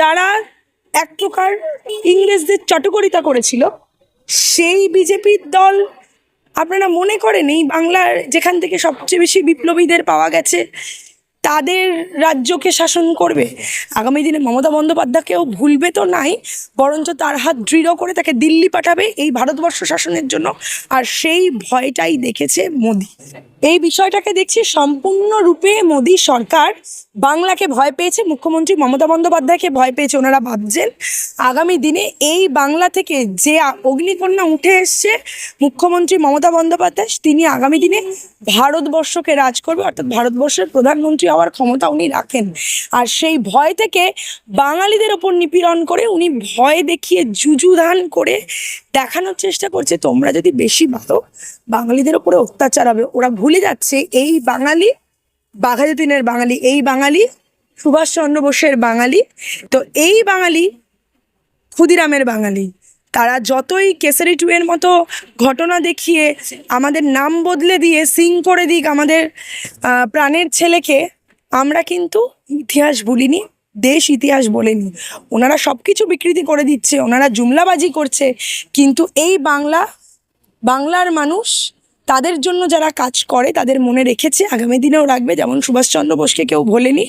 যারা এক প্রকার ইংরেজদের চটকরিতা করেছিল, সেই বিজেপির দল আপনারা মনে করেন এই বাংলার যেখান থেকে সবচেয়ে বেশি বিপ্লবীদের পাওয়া গেছে? তাদের রাজ্যকে শাসন করবে। আগামী দিনে মমতা বন্দ্যোপাধ্যায়কেও ভুলবে তো নাই, বরঞ্চ তার হাত দৃঢ় করে তাকে দিল্লি পাঠাবে এই ভারতবর্ষ শাসনের জন্য। আর সেই ভয়টাই দেখেছে মোদি। এই বিষয়টাকে দেখছি সম্পূর্ণরূপে মোদি সরকার বাংলাকে ভয় পেয়েছে, মুখ্যমন্ত্রী মমতা বন্দ্যোপাধ্যায়কে ভয় পেয়েছে, ওনারা ভাবছেন আগামী দিনে এই বাংলা থেকে যে অগ্নিকন্যা উঠে এসছে, মুখ্যমন্ত্রী মমতা বন্দ্যোপাধ্যায়, তিনি আগামী দিনে ভারতবর্ষকে রাজ করবে। অর্থাৎ ভারতবর্ষের প্রধানমন্ত্রী হওয়ার ক্ষমতা উনি রাখেন। আর সেই ভয় থেকে বাঙালিদের ওপর নিপীড়ন করে উনি ভয় দেখিয়ে যুযুধান করে দেখানোর চেষ্টা করছে, তোমরা যদি বেশি ভালো বাঙালিদের ওপরে অত্যাচার হবে, ওরা ভুলে যাচ্ছে এই বাঙালি বাঘাযতীনের বাঙালি, এই বাঙালি সুভাষচন্দ্র বোসের বাঙালি, তো এই বাঙালি, ক্ষুদিরামের বাঙালি। তারা যতই কেসারি টু এর মতো ঘটনা দেখিয়ে আমাদের নাম বদলে দিয়ে সিং করে দিক আমাদের প্রাণের ছেলেকে আমরা কিন্তু ইতিহাস ভুলিনি দেশ ইতিহাস বলেনি। ওনারা সব কিছু বিকৃতি করে দিচ্ছে, ওনারা জুমলাবাজি করছে, কিন্তু এই বাংলা, বাংলার মানুষ তাদের জন্য যারা কাজ করে, তাদের মনে রেখেছে, আগামী দিনেও রাখবে, যেমন সুভাষচন্দ্র বোসকে কেউ ভোলেনি,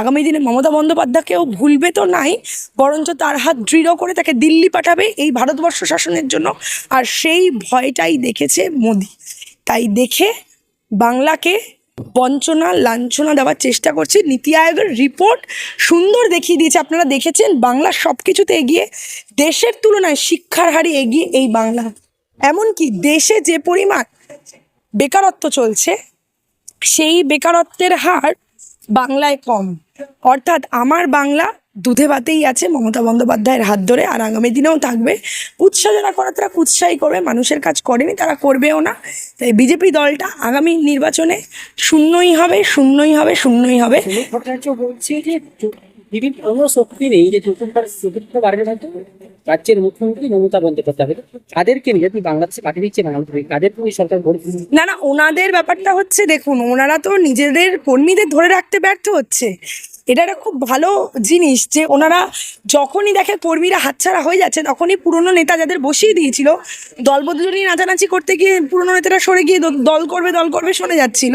আগামী দিনে মমতা বন্দ্যোপাধ্যায়কেও ভুলবে তো নাই, বরঞ্চ তার হাত দৃঢ় করে তাকে দিল্লি পাঠাবে এই ভারতবর্ষ শাসনের জন্য, আর সেই ভয়টাই দেখেছে মোদি। তাই দেখে বাংলাকে বঞ্চনা, লাঞ্ছনা দেওয়ার চেষ্টা করছে। নীতি আয়োগের রিপোর্ট সুন্দর দেখিয়ে দিয়েছে। আপনারা দেখেছেন, বাংলা সব কিছুতে এগিয়ে, দেশের তুলনায় শিক্ষার হারে এগিয়ে এই বাংলা। এমনকি দেশে যে পরিমাণ বেকারত্ব চলছে, সেই বেকারত্বের হার বাংলায় কম। অর্থাৎ আমার বাংলা দুধে ভাতেই আছে মমতা বন্দ্যোপাধ্যায়ের হাত ধরে আর আগামী দিনেও থাকবে। উৎসাহ যারা করে তারা উৎসাহী করবে মানুষের কাজ করেনি তারা করবেও না। তাই বিজেপি দলটা আগামী নির্বাচনে শূন্যই হবে শূন্যই হবে শূন্যই হবে। বলছে যে বিভিন্ন শক্তি নেই যে চতুর্থ চতুর্থবারের মতো রাজ্যের মুখ্যমন্ত্রী মমতা বন্দ্যোপাধ্যায় তাদেরকে নিয়ে আপনি বাংলাদেশে পাঠিয়ে দিচ্ছে বাংলাদেশ সরকার দিচ্ছে? না না ওনাদের ব্যাপারটা হচ্ছে দেখুন ওনারা তো নিজেদের কর্মীদের ধরে রাখতে ব্যর্থ হচ্ছে। এটা একটা খুব ভালো জিনিস যে ওনারা যখনই দেখে কর্মীরা হাতছাড়া হয়ে যাচ্ছে, তখনই পুরনো নেতা যাদের বসিয়ে দিয়েছিল দলবদলি নাচানাচি করতে গিয়ে পুরনো নেতারা সরে গিয়ে দল করবে দল করবে শুনে যাচ্ছিল।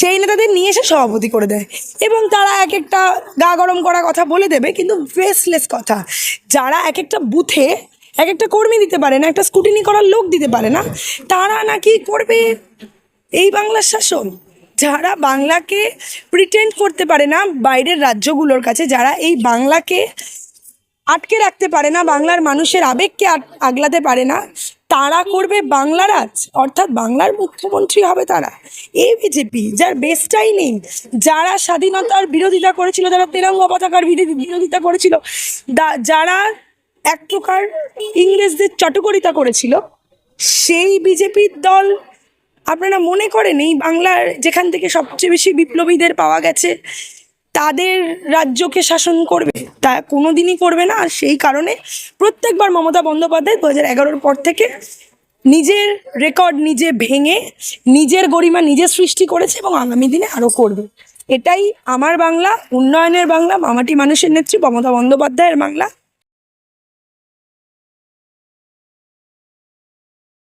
সেই নেতাদের নিয়ে এসে সভাপতি করে দেয় এবং তারা এক একটা গা গরম করা কথা বলে দেবে, কিন্তু বেসলেস কথা। যারা এক একটা বুথে এক একটা কর্মী দিতে পারে না, একটা স্কুটিনি করার লোক দিতে পারে না, তারা নাকি করবে এই বাংলার শাসন? যারা বাংলাকে প্রিটেন্ড করতে পারে না বাইরের রাজ্যগুলোর কাছে, যারা এই বাংলাকে আটকে রাখতে পারে না, বাংলার মানুষের আবেগকে আগলাতে পারে না, তারা করবে বাংলা রাজ অর্থাৎ বাংলার মুখ্যমন্ত্রী হবে তারা। এই বিজেপি, যার বেসটাই নেই। যারা স্বাধীনতার বিরোধিতা করেছিল, যারা তেরঙ্গা পতাকার বিরোধী- বিরোধিতা করেছিল যারা এক প্রকার ইংরেজদের চটকরিতা করেছিল, সেই বিজেপির দল আপনারা মনে করেন এই বাংলার যেখান থেকে সবচেয়ে বেশি বিপ্লবীদের পাওয়া গেছে, তাদের রাজ্যকে শাসন করবে? তা কোনোদিনই করবে না। আর সেই কারণে প্রত্যেকবার মমতা বন্দ্যোপাধ্যায় দু হাজার এগারোর পর থেকে নিজের রেকর্ড নিজে ভেঙে, নিজের গরিমা নিজে সৃষ্টি করেছে এবং আগামী দিনে আরও করবে। এটাই আমার বাংলা, উন্নয়নের বাংলা, মামাটি মানুষের নেত্রী, মমতা বন্দ্যোপাধ্যায়ের বাংলা।